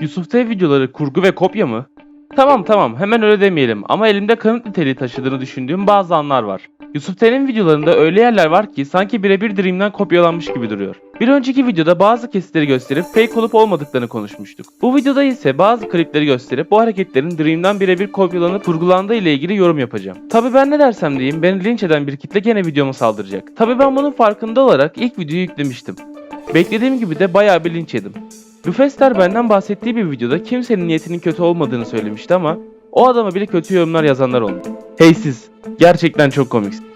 Yusuf T videoları kurgu ve kopya mı? Tamam tamam hemen öyle demeyelim ama elimde kanıt niteliği taşıdığını düşündüğüm bazı anlar var. Yusuf T'nin videolarında öyle yerler var ki sanki birebir Dream'den kopyalanmış gibi duruyor. Bir önceki videoda bazı kesitleri gösterip fake olup olmadıklarını konuşmuştuk. Bu videoda ise bazı klipleri gösterip bu hareketlerin Dream'den birebir kopyalanıp kurgulandığı ile ilgili yorum yapacağım. Tabi ben ne dersem diyeyim beni linç eden bir kitle gene videoma saldıracak. Tabi ben bunun farkında olarak ilk videoyu yüklemiştim. Beklediğim gibi de bayağı bir linç yedim. Lufester benden bahsettiği bir videoda kimsenin niyetinin kötü olmadığını söylemişti ama o adama bile kötü yorumlar yazanlar oldu. Hey siz, gerçekten çok komiksin.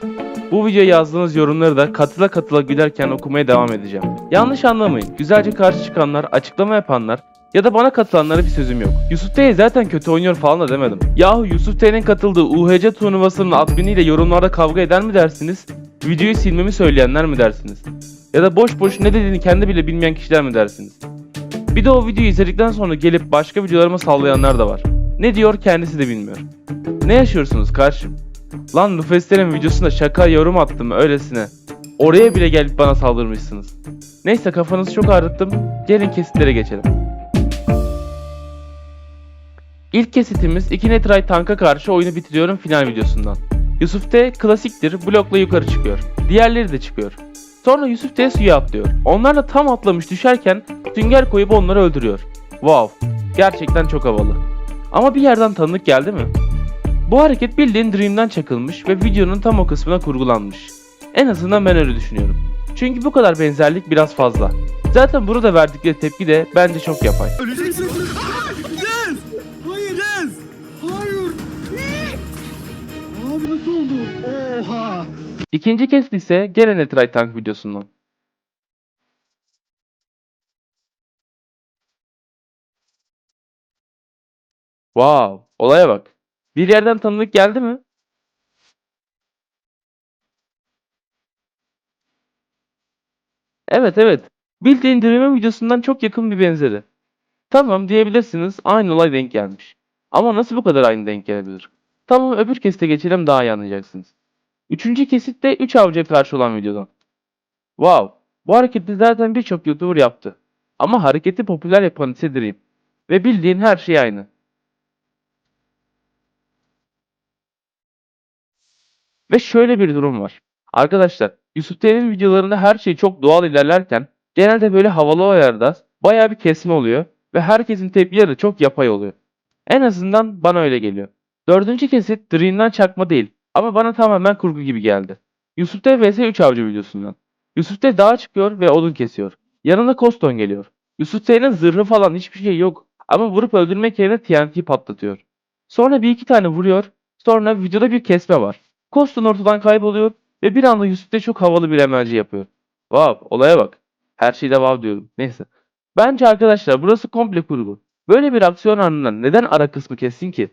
Bu videoya yazdığınız yorumları da katıla katıla gülerken okumaya devam edeceğim. Yanlış anlamayın, güzelce karşı çıkanlar, açıklama yapanlar ya da bana katılanlara bir sözüm yok. Yusuf T'ye zaten kötü oynuyor falan da demedim. Yahu Yusuf T'nin katıldığı UHC turnuvasının adminiyle yorumlarda kavga eder mi dersiniz? Videoyu silmemi söyleyenler mi dersiniz? Ya da boş boş ne dediğini kendi bile bilmeyen kişiler mi dersiniz? Bir de o videoyu izledikten sonra gelip başka videolarıma sallayanlar da var. Ne diyor kendisi de bilmiyor. Ne yaşıyorsunuz karşım? Lan Nufeste'nin videosunda şaka yorum attım öylesine. Oraya bile gelip bana saldırmışsınız. Neyse kafanızı çok ağrıttım. Gelin kesitlere geçelim. İlk kesitimiz 2 Netray tanka karşı oyunu bitiriyorum final videosundan. Yusuf T klasiktir blokla yukarı çıkıyor. Diğerleri de çıkıyor. Sonra Yusuf T suya atlıyor. Onlar da tam atlamış düşerken sünger koyup onları öldürüyor. Wow, gerçekten çok havalı. Ama bir yerden tanıdık geldi mi? Bu hareket bildiğin Dream'den çakılmış ve videonun tam o kısmına kurgulanmış. En azından ben öyle düşünüyorum. Çünkü bu kadar benzerlik biraz fazla. Zaten burada verdikleri tepki de bence çok yapay. Öleceksin. Yes! Hayır. Yes! Hayır. Abi nasıl oldu? Oha. İkinci kesit ise gene Netray Tank videosundan. Wow, olaya bak. Bir yerden tanıdık geldi mi? Evet evet. Bildiğin Dream'in videosundan çok yakın bir benzeri. Tamam diyebilirsiniz aynı olay denk gelmiş. Ama nasıl bu kadar aynı denk gelebilir? Tamam öbür kesite geçelim daha iyi anlayacaksınız. Üçüncü kesit de 3 avcıya karşı olan videodan. Wow, bu hareketi zaten birçok YouTuber yaptı. Ama hareketi popüler yapan ise Dream. Ve bildiğin her şey aynı. Ve şöyle bir durum var. Arkadaşlar, Yusuf T'nin videolarında her şey çok doğal ilerlerken genelde böyle havalı olaylarda baya bir kesme oluyor ve herkesin tepkileri çok yapay oluyor. En azından bana öyle geliyor. Dördüncü kesit Dream'den çakma değil ama bana tamamen kurgu gibi geldi. Yusuf T vs 3 avcı videosundan. Yusuf T dağa çıkıyor ve odun kesiyor. Yanına Koston geliyor. Yusuf T'nin zırhı falan hiçbir şey yok ama vurup öldürmek yerine TNT patlatıyor. Sonra bir iki tane vuruyor. Sonra videoda bir kesme var. Koston ortadan kayboluyor ve bir anda Yusuf T çok havalı bir emelci yapıyor. Wow olaya bak. Her şeyde wow diyorum. Neyse. Bence arkadaşlar burası komple kurgu. Böyle bir aksiyon anından neden ara kısmı kessin ki?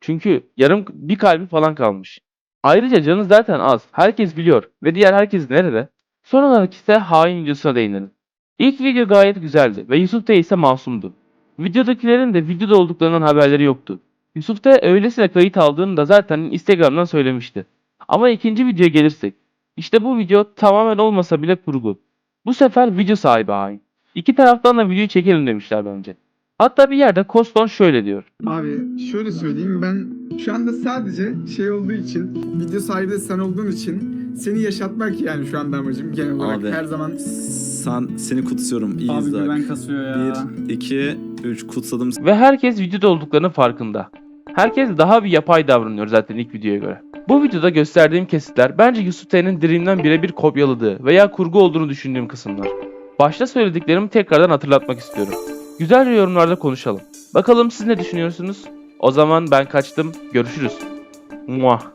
Çünkü yarım bir kalbi falan kalmış. Ayrıca canı zaten az. Herkes biliyor. Ve diğer herkes nerede? Son olarak ise hain videosuna değinelim. İlk video gayet güzeldi ve Yusuf T ise masumdu. Videodakilerin de videoda olduklarından haberleri yoktu. Yusuf T öylesine kayıt aldığını da zaten Instagram'dan söylemişti. Ama ikinci videoya gelirsek. İşte bu video tamamen olmasa bile kurgu. Bu sefer video sahibi hain. İki taraftan da videoyu çekelim demişler bence. Hatta bir yerde Koston şöyle diyor. Abi şöyle söyleyeyim ben şu anda sadece şey olduğu için video sahibi de sen olduğun için seni yaşatmak yani şu anda amacım genel olarak Abi. her zaman Sen seni kutsuyorum. İyi Abi güven kasıyor ya. 1, 2, 3 kutsadım. Ve herkes videoda olduklarının farkında. Herkes daha bir yapay davranıyor zaten ilk videoya göre. Bu videoda gösterdiğim kesitler bence Yusuf T'nin Dream'den birebir kopyaladığı veya kurgu olduğunu düşündüğüm kısımlar. Başta söylediklerimi tekrardan hatırlatmak istiyorum. Güzelce yorumlarda konuşalım. Bakalım siz ne düşünüyorsunuz? O zaman ben kaçtım. Görüşürüz. Muah.